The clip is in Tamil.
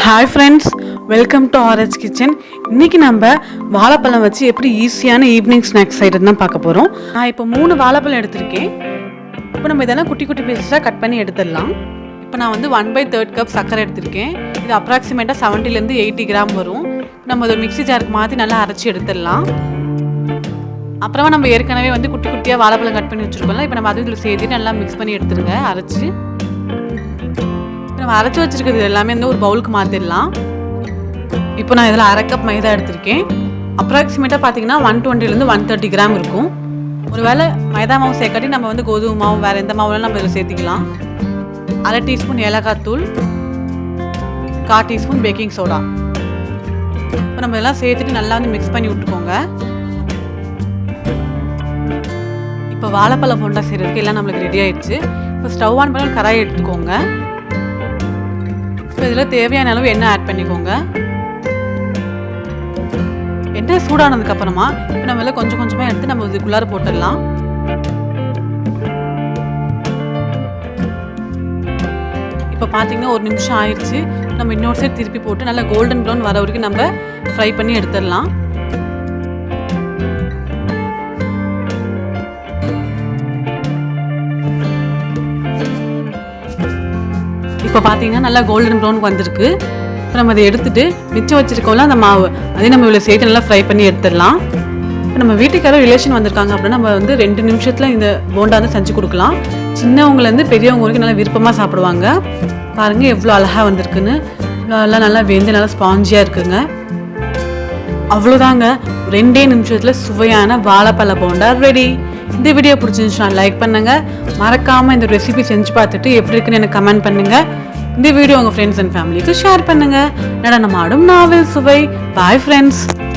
Hi friends welcome to orange kitchen இன்றைக்கி நம்ம வாழைப்பழம் வச்சு எப்படி ஈஸியான ஈவினிங் ஸ்நாக்ஸ் செய்கிறது தான் பார்க்க போகிறோம் நான் இப்போ மூணு வாழைப்பழம் எடுத்திருக்கேன். இப்போ நம்ம இதெல்லாம் குட்டி குட்டி பீசஸாக கட் பண்ணி எடுத்துடலாம். இப்போ நான் வந்து ஒன் பை தேர்ட் கப் சர்க்கரை எடுத்திருக்கேன். இது அப்ராக்சிமேட்டாக செவன்ட்டிலேருந்து எயிட்டி கிராம் வரும். நம்ம அதை மிக்ஸி ஜாருக்கு மாற்றி நல்லா அரைச்சி எடுத்துடலாம். அப்புறமா நம்ம ஏற்கனவே வந்து குட்டி குட்டியாக வாழைப்பழம் கட் பண்ணி வச்சுருக்கோம்ல இப்போ நம்ம அது இதில் சேர்த்து நல்லா மிக்ஸ் பண்ணி எடுத்துருங்க அரைச்சி. நம்ம அரைச்சி வச்சிருக்கிறது எல்லாமே வந்து ஒரு பவுலுக்கு மாற்றிடலாம் இப்போ நான் இதில் அரை கப் மைதா எடுத்திருக்கேன். அப்ராக்சிமேட்டாக பார்த்தீங்கன்னா ஒன் டுவெண்ட்டிலேருந்து ஒன் தேர்ட்டி கிராம் இருக்கும். ஒருவேளை மைதா மாவு சேர்க்காட்டி நம்ம வந்து கோதுமை மாவு வேறு எந்த மாவுலாம் நம்ம இதில் சேர்த்திக்கலாம். அரை டீஸ்பூன் ஏலக்காய் தூள் கால் டீஸ்பூன் பேக்கிங் சோடா. இப்போ நம்ம இதெல்லாம் சேர்த்துட்டு நல்லா வந்து மிக்ஸ் பண்ணி விட்டுக்கோங்க. இப்போ வாழைப்பழம் போண்டா செய்கிறதுக்கு எல்லாம் நம்மளுக்கு ரெடி ஆயிடுச்சு. இப்போ ஸ்டவ் ஆன் பண்ணி கராயை எடுத்துக்கோங்க. ஸோ இதில் தேவையான அளவு எண்ணெய் ஆட் பண்ணிக்கோங்க. எண்ணெய் சூடானதுக்கு அப்புறமா இப்போ நம்ம எல்லாம் கொஞ்சம் கொஞ்சமாக எடுத்து நம்ம இதுக்குள்ளார போட்டுடலாம். இப்போ பார்த்தீங்கன்னா ஒரு நிமிஷம் ஆயிடுச்சு நம்ம இன்னொரு சைடு திருப்பி போட்டு நல்லா கோல்டன் ப்ரௌன் வர வரைக்கும் நம்ம ஃப்ரை பண்ணி எடுத்துடலாம். இப்போ பார்த்தீங்கன்னா நல்லா கோல்டன் ப்ரௌன் வந்திருக்கு. இப்போ நம்ம அதை எடுத்துட்டு மிச்சம் வச்சுருக்கோம்ல அந்த மாவு அதையும் நம்ம இவ்வளோ சேர்த்து நல்லா ஃப்ரை பண்ணி எடுத்துடலாம். இப்போ நம்ம வீட்டுக்கார ரிலேஷன் வந்திருக்காங்க அப்படின்னா நம்ம வந்து ரெண்டு நிமிஷத்தில் இந்த போண்டா வந்து செஞ்சு கொடுக்கலாம். சின்னவங்கலேருந்து பெரியவங்க வரைக்கும் நல்லா விருப்பமாக சாப்பிடுவாங்க. பாருங்கள் எவ்வளோ அழகாக வந்திருக்குன்னு. எல்லாம் நல்லா வெந்து நல்லா ஸ்பாஞ்சியாக இருக்குங்க. அவ்வளோதாங்க ரெண்டே நிமிஷத்தில் சுவையான வாழைப்பழ போண்டா ரெடி இந்த வீடியோ பிடிச்சிருந்துச்சுன்னா லைக் பண்ணுங்கள் மறக்காமல் இந்த ரெசிபி செஞ்சு பார்த்துட்டு எப்படி இருக்குன்னு எனக்கு கமெண்ட் பண்ணுங்கள் இந்த வீடியோ உங்கள் ஃப்ரெண்ட்ஸ் அண்ட் ஃபேமிலிக்கு ஷேர் பண்ணுங்க. நடனமாடும் நாவல் சுவை. Bye friends